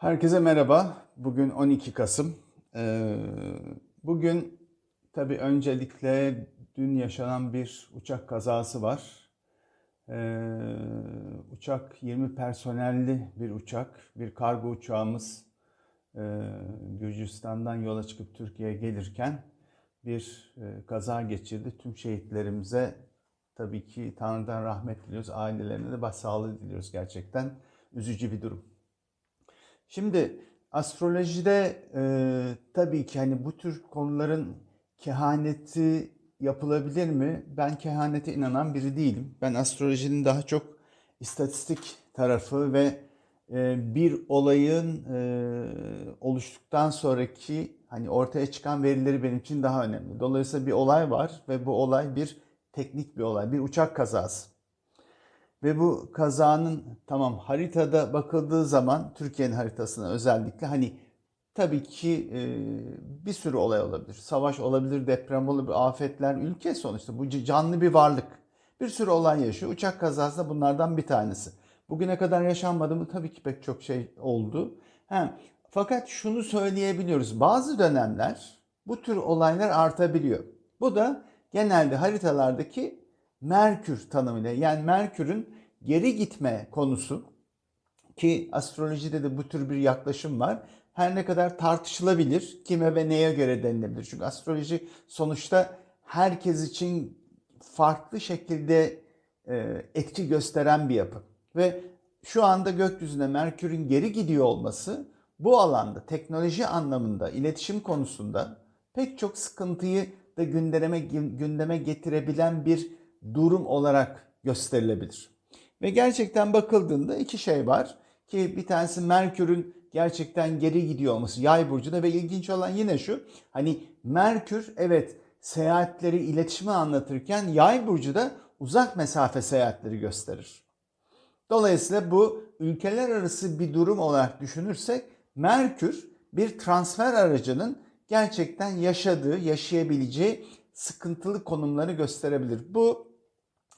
Herkese merhaba. Bugün 12 Kasım. Ee, Bugün tabii öncelikle dün yaşanan bir uçak kazası var. Ee, Uçak 20 personelli bir uçak, bir kargo uçağımız e, Gürcistan'dan yola çıkıp Türkiye'ye gelirken bir e, kaza geçirdi. Tüm şehitlerimize tabii ki Tanrı'dan rahmet diliyoruz. Ailelerine de başsağlığı diliyoruz gerçekten. Üzücü bir durum. Şimdi astrolojide e, tabii ki hani bu tür konuların kehaneti yapılabilir mi? Ben kehanete inanan biri değilim. Ben astrolojinin daha çok istatistik tarafı ve e, bir olayın e, oluştuktan sonraki hani ortaya çıkan verileri benim için daha önemli. Dolayısıyla bir olay var ve bu olay bir teknik bir olay, bir uçak kazası. Ve bu kazanın tamam haritada bakıldığı zaman Türkiye'nin haritasına özellikle hani tabii ki e, bir sürü olay olabilir. Savaş olabilir, deprem olabilir, afetler, ülke sonuçta bu canlı bir varlık. Bir sürü olay yaşıyor. Uçak kazası da bunlardan bir tanesi. Bugüne kadar yaşanmadı mı? Tabii ki pek çok şey oldu. Ha, fakat şunu söyleyebiliyoruz. Bazı dönemler bu tür olaylar artabiliyor. Bu da genelde haritalardaki Merkür tanımıyla yani Merkür'ün geri gitme konusu ki astrolojide de bu tür bir yaklaşım var. Her ne kadar tartışılabilir kime ve neye göre denilebilir. Çünkü astroloji sonuçta herkes için farklı şekilde e, etki gösteren bir yapı. Ve şu anda gökyüzüne Merkür'ün geri gidiyor olması bu alanda teknoloji anlamında, iletişim konusunda pek çok sıkıntıyı da gündeme gündeme getirebilen bir durum olarak gösterilebilir. Ve gerçekten bakıldığında iki şey var ki bir tanesi Merkür'ün gerçekten geri gidiyor olması yay burcunda ve ilginç olan yine şu hani Merkür evet seyahatleri iletişimi anlatırken yay burcu da uzak mesafe seyahatleri gösterir. Dolayısıyla bu ülkeler arası bir durum olarak düşünürsek Merkür bir transfer aracının gerçekten yaşadığı, yaşayabileceği sıkıntılı konumları gösterebilir. Bu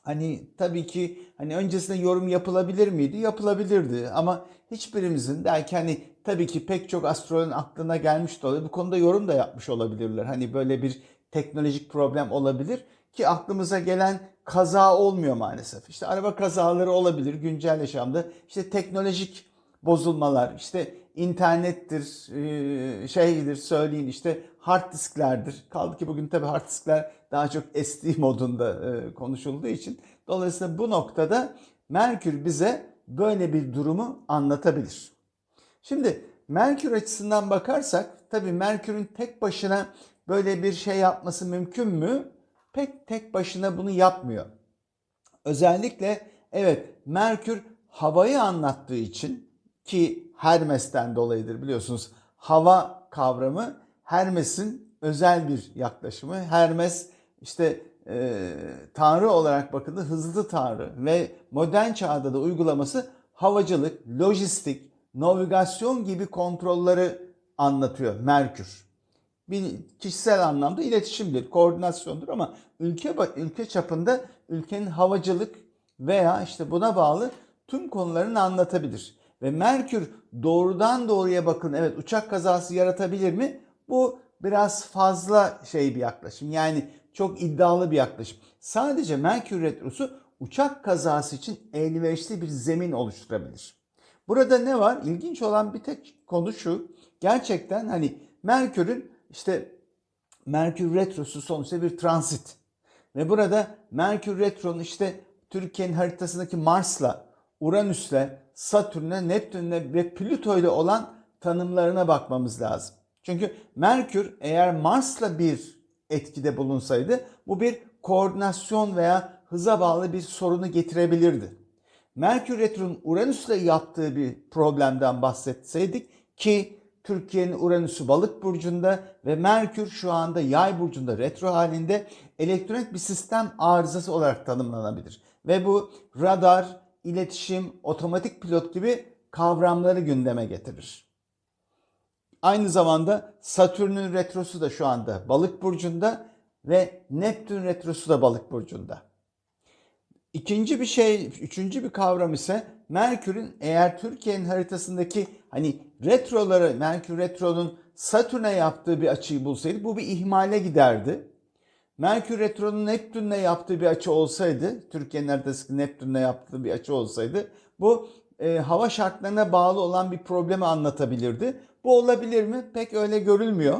Hani tabii ki hani öncesinde yorum yapılabilir miydi? Yapılabilirdi ama hiçbirimizin belki hani tabii ki pek çok astrologun aklına gelmiş de olabilir. Bu konuda yorum da yapmış olabilirler. Hani böyle bir teknolojik problem olabilir ki aklımıza gelen kaza olmuyor maalesef. İşte araba kazaları olabilir güncel yaşamda. İşte teknolojik bozulmalar, işte internettir, şeydir söyleyin işte hard disklerdir. Kaldı ki bugün tabii hard diskler daha çok SD modunda konuşulduğu için. Dolayısıyla bu noktada Merkür bize böyle bir durumu anlatabilir. Şimdi Merkür açısından bakarsak tabii Merkür'ün tek başına böyle bir şey yapması mümkün mü? Pek tek başına bunu yapmıyor. Özellikle evet Merkür havayı anlattığı için ki Hermes'ten dolayıdır biliyorsunuz. Hava kavramı Hermes'in özel bir yaklaşımı. Hermes işte e, tanrı olarak bakıldı hızlı tanrı ve modern çağda da uygulaması havacılık, lojistik, navigasyon gibi kontrolleri anlatıyor Merkür. Bir kişisel anlamda iletişimdir, koordinasyondur ama ülke ülke çapında ülkenin havacılık veya işte buna bağlı tüm konularını anlatabilir. Ve Merkür doğrudan doğruya bakın evet uçak kazası yaratabilir mi? Bu biraz fazla şey bir yaklaşım. Yani çok iddialı bir yaklaşım. Sadece Merkür Retrosu uçak kazası için elverişli bir zemin oluşturabilir. Burada ne var? İlginç olan bir tek konu şu. Gerçekten hani Merkür'ün işte Merkür Retrosu sonuçta bir transit. Ve burada Merkür Retro'nun işte Türkiye'nin haritasındaki Mars'la, Uranüs'le, Satürn'e, Neptün'le ve Plüto'yla olan tanımlarına bakmamız lazım. Çünkü Merkür eğer Mars'la bir etkide bulunsaydı bu bir koordinasyon veya hıza bağlı bir sorunu getirebilirdi. Merkür Retro'nun Uranüs'le yaptığı bir problemden bahsetseydik ki Türkiye'nin Uranüs'ü balık burcunda ve Merkür şu anda yay burcunda retro halinde elektronik bir sistem arızası olarak tanımlanabilir. Ve bu radar, iletişim, otomatik pilot gibi kavramları gündeme getirir. Aynı zamanda Satürn'ün retrosu da şu anda Balık burcunda ve Neptün retrosu da Balık burcunda. İkinci bir şey, üçüncü bir kavram ise Merkür'ün eğer Türkiye'nin haritasındaki hani retroları Merkür retronun Satürn'e yaptığı bir açıyı bulsaydı bu bir ihmale giderdi. Merkür retronun Neptün'le yaptığı bir açı olsaydı, Türkiye'nin haritasındaki Neptün'le yaptığı bir açı olsaydı bu e, hava şartlarına bağlı olan bir problemi anlatabilirdi. Bu olabilir mi? Pek öyle görülmüyor.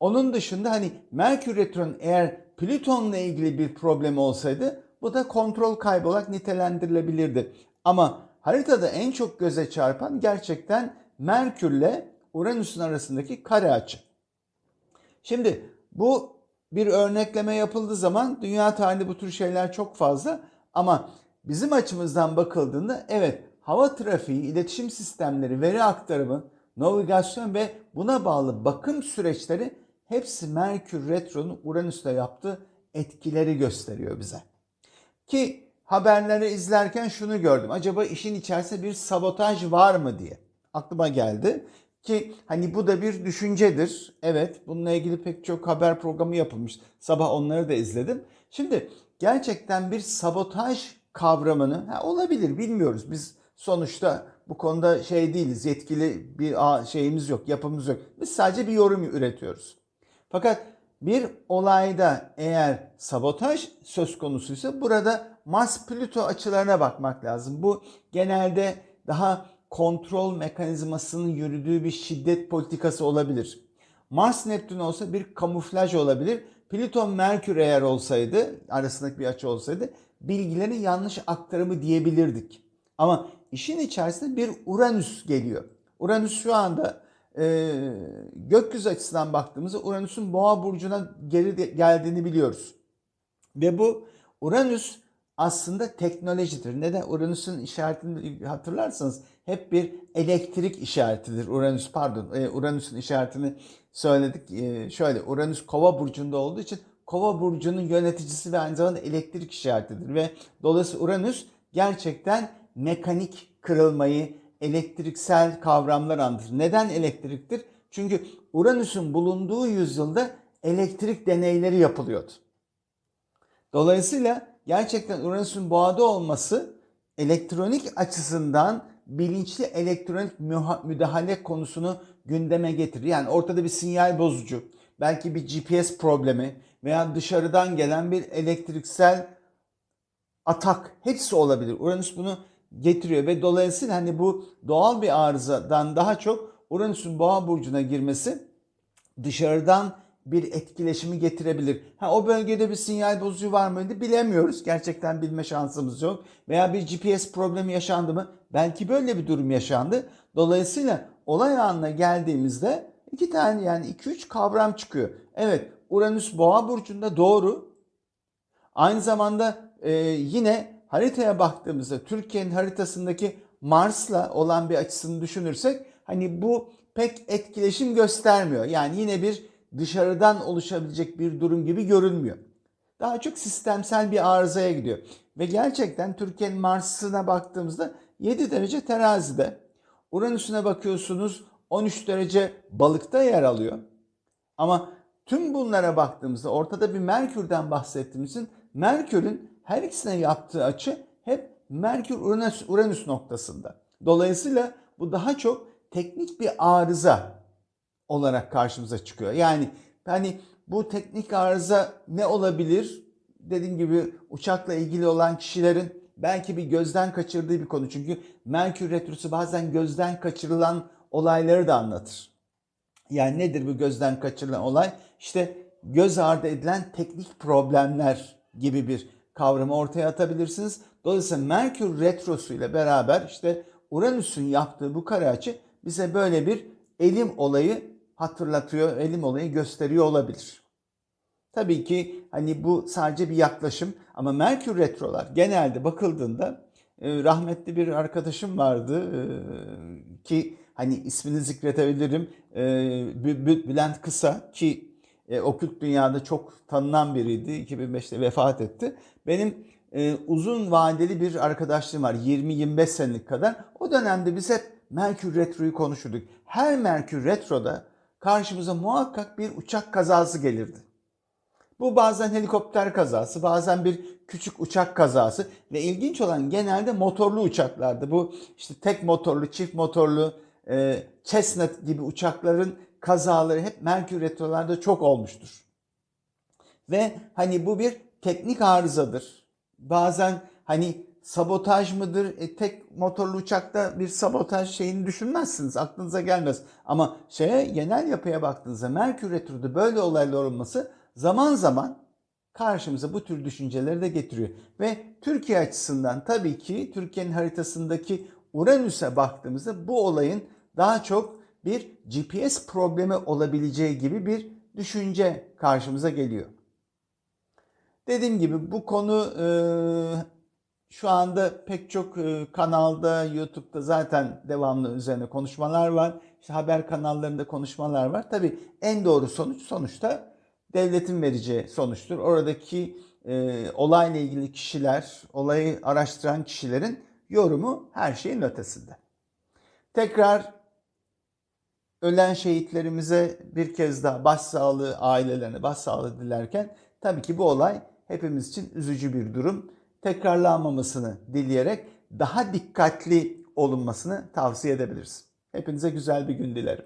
Onun dışında hani Merkür Retro'nun eğer Plüton'la ilgili bir problem olsaydı bu da kontrol kaybı olarak nitelendirilebilirdi. Ama haritada en çok göze çarpan gerçekten Merkür'le Uranüs'ün arasındaki kare açı. Şimdi bu bir örnekleme yapıldığı zaman dünya tarihinde bu tür şeyler çok fazla ama bizim açımızdan bakıldığında evet hava trafiği, iletişim sistemleri, veri aktarımı, navigasyon ve buna bağlı bakım süreçleri hepsi Merkür Retro'nun Uranüs'te yaptığı etkileri gösteriyor bize. Ki haberleri izlerken şunu gördüm. Acaba işin içerisinde bir sabotaj var mı diye aklıma geldi. Ki hani bu da bir düşüncedir. Evet bununla ilgili pek çok haber programı yapılmış. Sabah onları da izledim. Şimdi gerçekten bir sabotaj kavramını ha, olabilir bilmiyoruz. Biz sonuçta bu konuda şey değiliz. Yetkili bir şeyimiz yok, yapımız yok. Biz sadece bir yorum üretiyoruz. Fakat bir olayda eğer sabotaj söz konusuysa burada Mars-Plüto açılarına bakmak lazım. Bu genelde daha kontrol mekanizmasının yürüdüğü bir şiddet politikası olabilir. Mars-Neptün olsa bir kamuflaj olabilir. Plüton-Merkür eğer olsaydı, arasındaki bir açı olsaydı bilgilerin yanlış aktarımı diyebilirdik. Ama işin içerisinde bir Uranüs geliyor. Uranüs şu anda e, gökyüzü açısından baktığımızda Uranüs'ün boğa burcuna geri geldiğini biliyoruz. Ve bu Uranüs aslında teknolojidir. Neden? Uranüs'ün işaretini hatırlarsanız hep bir elektrik işaretidir. Uranüs pardon e, Uranüs'ün işaretini söyledik. E, şöyle Uranüs kova burcunda olduğu için kova burcunun yöneticisi ve aynı zamanda elektrik işaretidir. Ve dolayısıyla Uranüs gerçekten mekanik kırılmayı, elektriksel kavramlar anlatır. Neden elektriktir? Çünkü Uranüs'ün bulunduğu yüzyılda elektrik deneyleri yapılıyordu. Dolayısıyla gerçekten Uranüs'ün boğada olması elektronik açısından bilinçli elektronik müdahale konusunu gündeme getirir. Yani ortada bir sinyal bozucu, belki bir GPS problemi veya dışarıdan gelen bir elektriksel atak hepsi olabilir. Uranüs bunu getiriyor ve dolayısıyla hani bu doğal bir arızadan daha çok Uranüs'ün boğa burcuna girmesi dışarıdan bir etkileşimi getirebilir. Ha o bölgede bir sinyal bozucu var mıydı bilemiyoruz. Gerçekten bilme şansımız yok. Veya bir GPS problemi yaşandı mı? Belki böyle bir durum yaşandı. Dolayısıyla olay anına geldiğimizde iki tane yani iki üç kavram çıkıyor. Evet Uranüs boğa burcunda doğru. Aynı zamanda e, yine haritaya baktığımızda Türkiye'nin haritasındaki Mars'la olan bir açısını düşünürsek hani bu pek etkileşim göstermiyor. Yani yine bir dışarıdan oluşabilecek bir durum gibi görünmüyor. Daha çok sistemsel bir arızaya gidiyor. Ve gerçekten Türkiye'nin Mars'ına baktığımızda 7 derece terazide. Uranüs'üne bakıyorsunuz 13 derece balıkta yer alıyor. Ama tüm bunlara baktığımızda ortada bir Merkür'den bahsettiğimiz için Merkür'ün her ikisine yaptığı açı hep Merkür Uranüs, Uranüs noktasında. Dolayısıyla bu daha çok teknik bir arıza olarak karşımıza çıkıyor. Yani hani bu teknik arıza ne olabilir? Dediğim gibi uçakla ilgili olan kişilerin belki bir gözden kaçırdığı bir konu. Çünkü Merkür Retrosu bazen gözden kaçırılan olayları da anlatır. Yani nedir bu gözden kaçırılan olay? İşte göz ardı edilen teknik problemler gibi bir kavramı ortaya atabilirsiniz. Dolayısıyla Merkür Retrosu ile beraber işte Uranüs'ün yaptığı bu kare açı bize böyle bir elim olayı hatırlatıyor, elim olayı gösteriyor olabilir. Tabii ki hani bu sadece bir yaklaşım ama Merkür Retrolar genelde bakıldığında e, rahmetli bir arkadaşım vardı e, ki hani ismini zikredebilirim e, Bülent Kısa ki okült dünyada çok tanınan biriydi. 2005'te vefat etti. Benim uzun vadeli bir arkadaşlığım var. 20-25 senelik kadar. O dönemde biz hep Merkür Retro'yu konuşurduk. Her Merkür Retro'da karşımıza muhakkak bir uçak kazası gelirdi. Bu bazen helikopter kazası, bazen bir küçük uçak kazası ve ilginç olan genelde motorlu uçaklardı. Bu işte tek motorlu, çift motorlu, e, Cessna gibi uçakların kazaları hep Merkür Retrolar'da çok olmuştur. Ve hani bu bir teknik arızadır. Bazen hani sabotaj mıdır? E, tek motorlu uçakta bir sabotaj şeyini düşünmezsiniz. Aklınıza gelmez. Ama şeye genel yapıya baktığınızda Merkür Retro'da böyle olaylar olması zaman zaman karşımıza bu tür düşünceleri de getiriyor. Ve Türkiye açısından tabii ki Türkiye'nin haritasındaki Uranüs'e baktığımızda bu olayın daha çok bir GPS problemi olabileceği gibi bir düşünce karşımıza geliyor. Dediğim gibi bu konu e, şu anda pek çok e, kanalda, YouTube'da zaten devamlı üzerine konuşmalar var. İşte haber kanallarında konuşmalar var. Tabii en doğru sonuç sonuçta devletin vereceği sonuçtur. Oradaki e, olayla ilgili kişiler, olayı araştıran kişilerin yorumu her şeyin ötesinde. Tekrar ölen şehitlerimize bir kez daha başsağlığı ailelerine başsağlığı dilerken tabii ki bu olay hepimiz için üzücü bir durum. Tekrarlanmamasını dileyerek daha dikkatli olunmasını tavsiye edebiliriz. Hepinize güzel bir gün dilerim.